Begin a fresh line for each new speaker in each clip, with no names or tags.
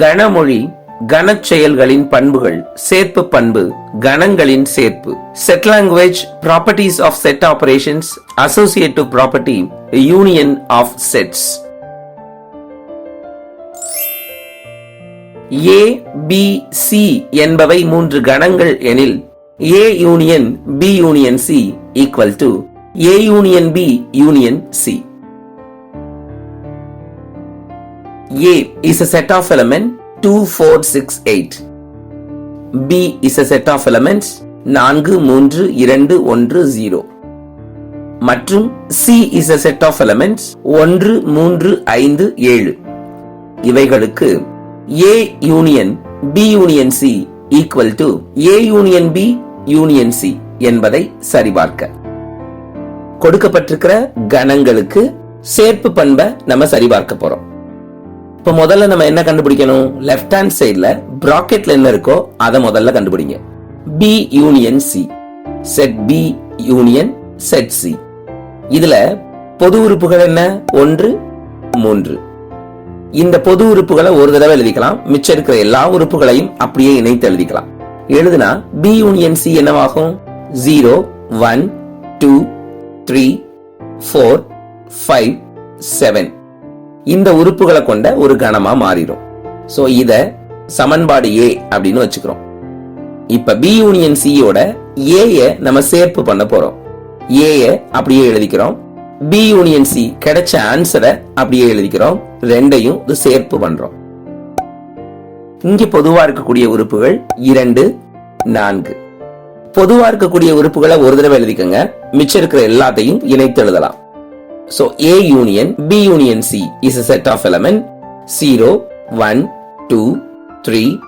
கணமொழி கணச்செயல்களின் பண்புகள் சேர்ப்பு பண்பு கணங்களின் சேர்ப்பு. Set language properties of set operations associative property union of sets A B C என்பவை மூன்று கணங்கள் எனில் A union B union C equal to A union B union C A is a set of elements 2, 4, 6, 8. B is a set of elements நான்கு மூன்று இரண்டு ஒன்று zero மற்றும் C is a set of elements ஒன்று மூன்று ஐந்து ஏழு. இவைகளுக்கு A union B union C equal to A union B union C என்பதை சரிபார்க்க. கொடுக்கப்பட்டிருக்கிற கணங்களுக்கு சேர்ப்பு பண்பை நம்ம சரிபார்க்க போறோம். இப்ப முதல்ல நம்ம என்ன கண்டுபிடிக்கணும்? லெஃப்ட் ஹேண்ட் சைடில் பிராக்கெட்ல என்ன இருக்கோ அதை முதல்ல கண்டுபிடிங்க. B union C set B union set C இதுல பொது உறுப்புகள் என்ன? ஒன்று மூன்று. இந்த பொது உறுப்புகளை ஒரு தடவை எழுதிக்கலாம். மிச்சம் இருக்கிற எல்லா உறுப்புகளையும் அப்படியே இணைத்து எழுதிக்கலாம். எழுதுனா பி யூனியன் சி என்னவாகும்? Zero one two three four five seven இந்த உறுப்புகளை கொண்ட ஒரு கணமா மாறிடும் சோ இத சமன்பாடு ஏ அப்படின்னு வச்சுக்கிறோம். இப்ப பி யூனியன் சியோட ஏய நம்ம சேர்ப்பு பண்ண போறோம். ஏய அப்படியே எழுதிக்கிறோம். பி யூனியன் சி கிடைச்ச ஆன்சரை அப்படியே எழுதிக்கிறோம். ரெண்டையும் இது சேர்ப்பு பண்றோம். இங்க பொதுவா இருக்கக்கூடிய உறுப்புகள் இரண்டு நான்கு. பொதுவா இருக்கக்கூடிய உறுப்புகளை ஒரு தடவை எழுதிக்கங்க. மிச்சம் இருக்கிற எல்லாத்தையும் இணைத்து எழுதலாம். So A union B union C is a set of element. 0, 1, 2, 3,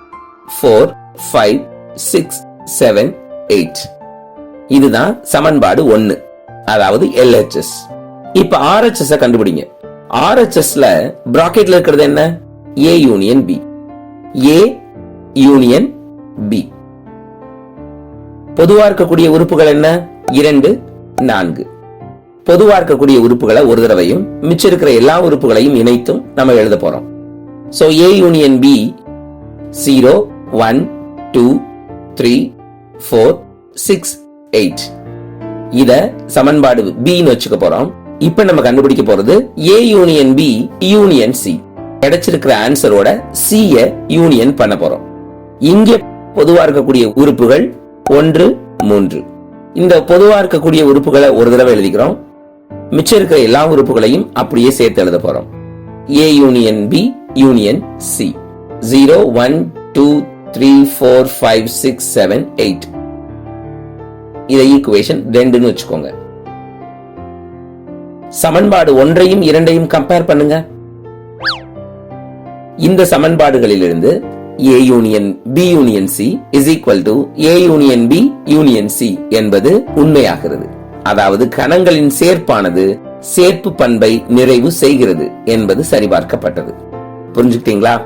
4, 5, 6, 7, 8. இதுதான் சமன்பாடு ஒன்னு அதாவது எல்ஹெச்எஸ் இப்ப RHS கண்டுபிடிங்க. RHSல பிராக்கெட்ல இருக்கிறது என்ன? A union B A union B பொதுவாக இருக்கக்கூடிய உறுப்புகள் என்ன? இரண்டு நான்கு. பொதுவா இருக்கக்கூடிய உறுப்புகளை ஒரு தடவையும் மிச்சம் இருக்கிற எல்லா உறுப்புகளையும் இணைத்தும் நம்ம எழுத போறோம். So A union B zero one two three four six eight இத சமன்பாடு பின்னு வச்சுக்க போறோம். இப்ப நம்ம கண்டுபிடிக்க போறது A union B union C கிடைச்சிருக்கிற ஆன்சரோட சி யூனியன் பண்ண போறோம். இங்கே பொதுவா இருக்கக்கூடிய உறுப்புகள் ஒன்று மூன்று. இந்த பொதுவா இருக்கக்கூடிய உறுப்புகளை ஒரு தடவை எழுதிக்கிறோம். மிச்சம் இருக்கிற எல்லா உறுப்புகளையும் அப்படியே சேர்த்து எழுத போறோம். A union B union C zero one two three four five six seven eight இதை ஈக்குவேஷன் ரெண்டுன்னு வச்சுக்கோங்க. சமன்பாடு ஒன்றையும் இரண்டையும் கம்பேர் பண்ணுங்க. இந்த சமன்பாடுகளிலிருந்து A union B union C is equal to A union B union C என்பது உண்மையாகிறது. அதாவது கணங்களின் சேர்ப்பானது சேர்ப்பு பண்பை நிறைவு செய்கிறது என்பது சரிபார்க்கப்பட்டது. புரிஞ்சுக்கிட்டீங்களா?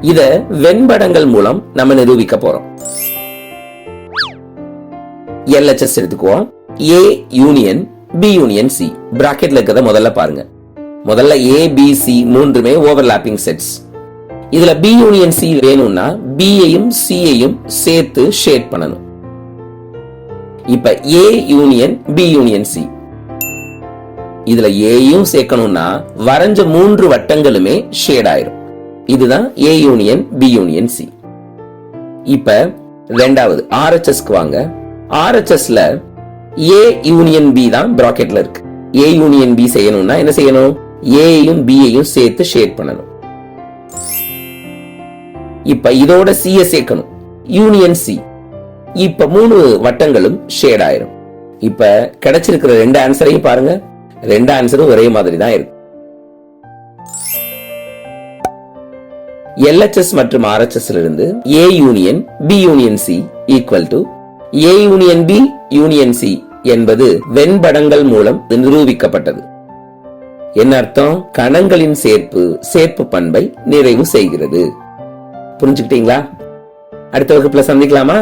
இத வெண்படங்கள் மூலம் நம்ம நிரூபிக்க போறோம். எல்ஹெச்எஸ் எடுத்துக்குவோம். A union B union C பிராக்கெட்ல இருக்கிறத முதல்ல பாருங்க. முதல்ல ஏ பி சி மூன்றுமே ஓவர்லாப்பிங் செட்ஸ் இதுல பி யூனியன் சி வேணும்னா B யையும் சி யையும் சேர்த்து ஷேட் பண்ணணும். இப்ப A union B union C இதுல ஏயும் சேர்க்கணும்னா வரைஞ்ச மூன்று வட்டங்களுமே ஷேட் ஆயிரும். இதுதான் A union B union C இப்ப ரெண்டாவது ஆர்எச்எஸ்க்கு வாங்க. ஆர்எச்எஸ்ல ஏ யூனியன் பி தான் பிராக்கெட்ல இருக்கு. ஏ யூனியன் பி செய்யணும்னா என்ன செய்யணும்? ஏயும் பியையும் சேர்த்து ஷேட் பண்ணணும். இப்ப இதோட சிய சேர்க்கணும். யூனியன் சி இப்ப மூணு வட்டங்களும் ஷேட் ஆயிரும். இப்ப கிடைச்சிருக்கிற ரெண்டு ஆன்சரையும் பாருங்க. ரெண்டு ஆன்சரும் ஒரே மாதிரி தான் இருக்கு எல்ஹெச்எஸ் மற்றும் ஆர்ஹெச்எஸ் இருந்து A union B union C equal to A union B union C என்பது வெண்படங்கள் மூலம் நிரூபிக்கப்பட்டது. என்ன அர்த்தம்? கணங்களின் சேர்ப்பு சேர்ப்பு பண்பை நிறைவு செய்கிறது. புரிஞ்சுக்கிட்டீங்களா? அடுத்த வகுப்புல சந்திக்கலாமா?